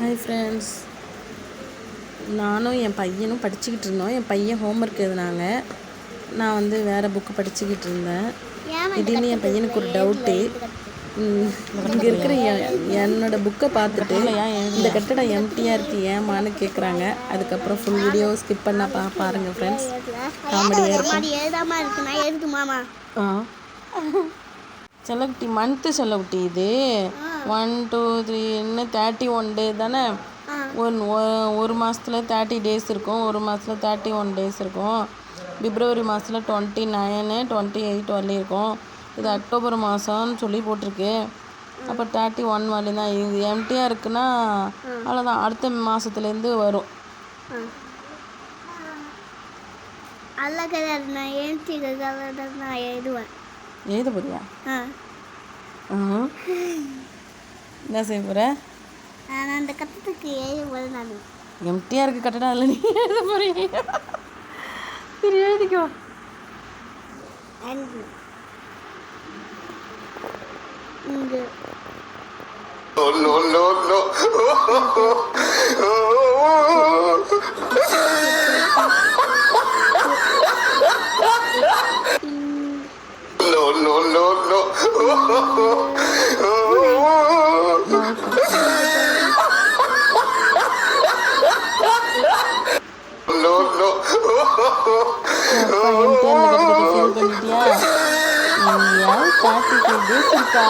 Hi friends நானும் என் பையனும் படிச்சுக்கிட்டு இருந்தோம். என் பையன் ஹோம்ஒர்க் எழுதினாங்க. நான் வந்து வேறு புக்கு படிச்சுக்கிட்டு இருந்தேன். திடீர்னு என் பையனுக்கு ஒரு டவுட்டு இங்கே இருக்கிற எ- என்னோட புக்கை பார்த்துட்டு இந்த கட்டடம் எம்டியாக இருக்கு ஏமான்னு கேட்குறாங்க அதுக்கப்புறம் ஃபுல் வீடியோ ஸ்கிப் பண்ண பா பாருங்கள் ஃப்ரெண்ட்ஸ் காமெடியாக இருக்கும். ஆ. செல்லக்குட்டி மந்த்து செல்லக்குட்டி இது. ஒன் டூ த்ரீ என்ன? தேர்ட்டி ஒன் டே தானே? ஒன் ஒரு மாதத்தில் தேர்ட்டி டேஸ் இருக்கும். ஒரு மாதத்தில் தேர்ட்டி ஒன் டேஸ் இருக்கும். பிப்ரவரி மாதத்தில் டுவெண்ட்டி நைனு டுவெண்ட்டி எயிட் வரலையும் இருக்கும். இது அக்டோபர் மாதம்னு சொல்லி போட்டிருக்கு. அப்போ தேர்ட்டி ஒன் வரலையும் தான் இது எம்டியாக இருக்குன்னா அவ்வளோதான் அடுத்த மாதத்துலேருந்து வரும். அல்ல கலர் நான் எழுச்சி கலர் நான் எழுதுவேன் எழுத போறியா ஆ. என்ன செய்ய போகிற நான் அந்த கட்டத்துக்கு எழுதுவது நான் எம்டியாக இருக்க கட்டடம் அதில் நீ எழுத போறீங்க சரி எழுதிக்கோ. அஞ்சு இங்கு. No, no, no, no. No, no, no, no. No, no. Perhentian dari kejadian dia. Iya, pasti tidur kita.